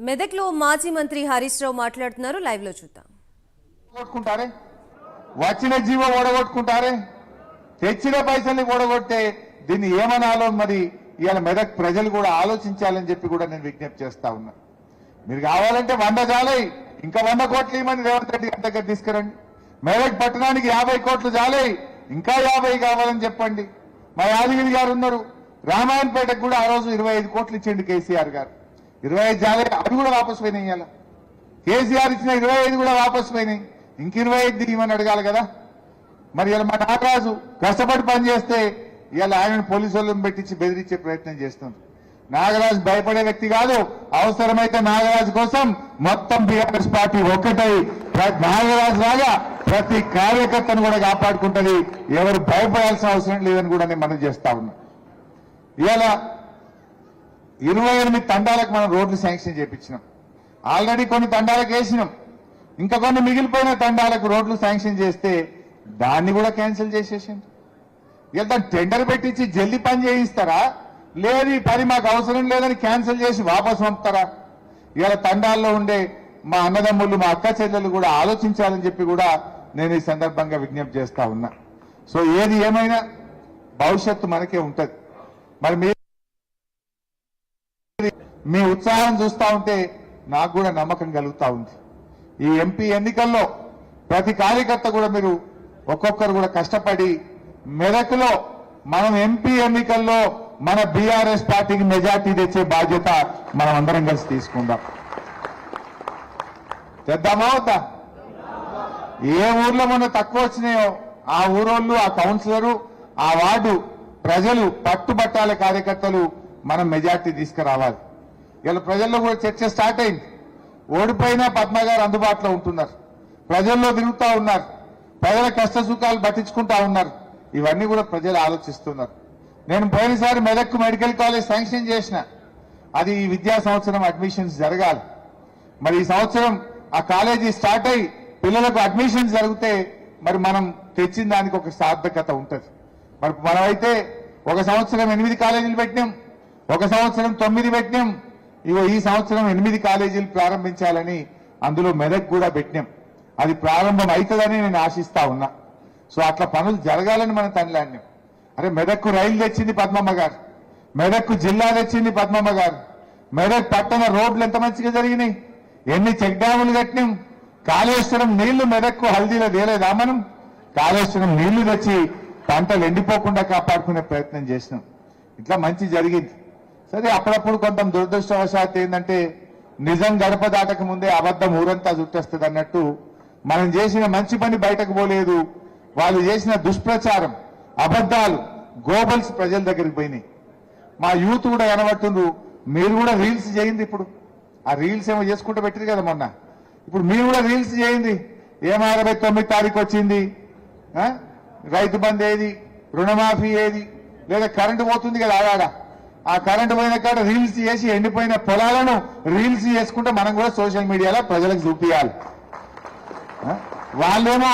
మెదక్లో మాజీ మంత్రి హరీష్ రావు మాట్లాడుతున్నారు. లైవ్లో చూద్దాం. ఓడగొట్టుకుంటారే? వచ్చిన జీవం ఓడగొట్టుకుంటారే? తెచ్చిన పైసల్ని ఓడగొట్టే దీన్ని ఏమనాలో మరి ఇవాళ మెదక్ ప్రజలు కూడా ఆలోచించాలని చెప్పి కూడా నేను విజ్ఞప్తి చేస్తా ఉన్నా. మీరు కావాలంటే వంద చాలై. ఇంకా వంద కోట్లు ఇవ్వమని రేవంత్ రెడ్డి గారి దగ్గర తీసుకురండి. మెదక్ పట్టణానికి యాభై కోట్లు చాలై. ఇంకా యాభై కావాలని చెప్పండి. మా యాదగిరి గారు ఉన్నారు. రామాయణపేటకు కూడా ఆ రోజు ఇరవై ఐదు కోట్లు ఇచ్చిండు కేసీఆర్ గారు. ఇరవై ఐదు చాలై అవి కూడా వాపసు పోయినాయి ఇవాళ కేసీఆర్ ఇచ్చిన ఇరవై ఐదు కూడా వాపసు పోయినాయి. ఇంక ఇరవై ఐదు దిగమని అడగాలి కదా. మరి ఇలా మా నాగరాజు కష్టపడి పని చేస్తే ఇవాళ ఆయన పోలీసు వాళ్ళని పెట్టించి బెదిరించే ప్రయత్నం చేస్తున్నారు నాగరాజు భయపడే వ్యక్తి కాదు. అవసరమైతే నాగరాజు కోసం మొత్తం బీఆర్ఎస్ పార్టీ ఒక్కటై. నాగరాజు లాగా ప్రతి కార్యకర్తను కూడా కాపాడుకుంటది. ఎవరు భయపడాల్సిన అవసరం లేదని కూడా నేను మనం చేస్తా ఉన్నా. ఇవాళ ఇరవై ఎనిమిది తండాలకు మనం రోడ్లు శాంక్షన్ చేపించినాం. ఆల్రెడీ కొన్ని తండాలకు వేసినాం. ఇంకా కొన్ని మిగిలిపోయిన తండాలకు రోడ్లు శాంక్షన్ చేస్తే దాన్ని కూడా క్యాన్సిల్ చేసేసింది ఇక దాన్ని టెండర్ పెట్టించి జల్ది పని చేయిస్తారా? లేదు ఈ పని మాకు అవసరం లేదని క్యాన్సిల్ చేసి వాపసు పంపుతారా? ఇవాళ తండాల్లో ఉండే మా అన్నదమ్ములు మా అక్క చెల్లెలు కూడా ఆలోచించాలని చెప్పి కూడా నేను ఈ సందర్భంగా విజ్ఞప్తి చేస్తా ఉన్నా. సో ఏది ఏమైనా భవిష్యత్తు మనకే ఉంటుంది. మరి మీ ఉత్సాహం చూస్తా ఉంటే నాకు కూడా నమ్మకం కలుగుతూ ఉంది. ఈ ఎంపీ ఎన్నికల్లో ప్రతి కార్యకర్త కూడా మీరు ఒక్కొక్కరు కూడా కష్టపడి మెదకులో మనం ఎంపీ ఎన్నికల్లో మన బీఆర్ఎస్ పార్టీకి మెజార్టీ తెచ్చే బాధ్యత మనం అందరం కలిసి తీసుకుందాం. తెద్దామా వద్దా? ఏ ఊర్లో మొన్న తక్కువ వచ్చినాయో ఆ ఊరోళ్ళు ఆ కౌన్సిలరు ఆ వార్డు ప్రజలు పట్టుబట్టాల కార్యకర్తలు మనం మెజార్టీ తీసుకురావాలి. ఇలా ప్రజల్లో కూడా చర్చ స్టార్ట్ అయింది. ఓడిపోయినా పద్మ గారు అందుబాటులో ఉంటున్నారు. ప్రజల్లో తిరుగుతూ ఉన్నారు. ప్రజల కష్ట సుఖాలు పట్టించుకుంటా ఉన్నారు. ఇవన్నీ కూడా ప్రజలు ఆలోచిస్తున్నారు. నేను పోయినసారి మెదక్ మెడికల్ కాలేజ్ శాంక్షన్ చేసిన. అది ఈ విద్యా సంవత్సరం అడ్మిషన్స్ జరగాలి. మరి ఈ సంవత్సరం ఆ కాలేజీ స్టార్ట్ అయ్యి పిల్లలకు అడ్మిషన్స్ జరిగితే మరి మనం తెచ్చిన దానికి ఒక సార్థకత ఉంటుంది. మరి మనమైతే ఒక సంవత్సరం ఎనిమిది కాలేజీలు పెట్టినాం. ఒక సంవత్సరం తొమ్మిది పెట్టినాం. ఇగో ఈ సంవత్సరం ఎనిమిది కాలేజీలు ప్రారంభించాలని అందులో మెదక్ కూడా పెట్టినాం. అది ప్రారంభం అవుతుందని నేను ఆశిస్తా ఉన్నా. సో అట్లా పనులు జరగాలని మనం తనలాడినాం అరే మెదక్కు రైలు తెచ్చింది పద్మమ్మ గారు. మెదక్కు జిల్లా తెచ్చింది పద్మమ్మ గారు. మెదక్ పట్టణ రోడ్లు ఎంత మంచిగా జరిగినాయి. ఎన్ని చెక్ డ్యాములు కట్టినాం. కాళేశ్వరం నీళ్ళు మెదక్కు హల్దీలో తేలేదా మనం? కాళేశ్వరం నీళ్ళు తెచ్చి పంటలు ఎండిపోకుండా కాపాడుకునే ప్రయత్నం చేసినాం. ఇట్లా మంచి జరిగింది. సరే అప్పుడప్పుడు కొంత దురదృష్టవశాత్ ఏంటంటే నిజం గడప దాటక ముందే అబద్ధం ఊరంతా చుట్టేస్తుంది అన్నట్టు మనం చేసిన మంచి పని బయటకు పోలేదు. వాళ్ళు చేసిన దుష్ప్రచారం అబద్ధాలు గోబల్స్ ప్రజల దగ్గరికి పోయినాయి. మా యూత్ కూడా కనబడుతుండ్రు మీరు కూడా రీల్స్ చేయండి ఇప్పుడు. ఆ రీల్స్ ఏమో చేసుకుంటూ పెట్టింది కదా మొన్న. ఇప్పుడు మీరు కూడా రీల్స్ చేయండి. ఏమో అరవై తొమ్మిది తారీఖు వచ్చింది. రైతు బంద్ ఏది? రుణమాఫీ ఏది? లేదా కరెంటు పోతుంది కదా ఆడాడా. ఆ కరెంటు పోయిన కాడ రీల్స్ చేసి ఎండిపోయిన పొలాలను రీల్స్ చేసుకుంటే మనం కూడా సోషల్ మీడియాలో ప్రజలకు చూపించాలి వాళ్ళేమో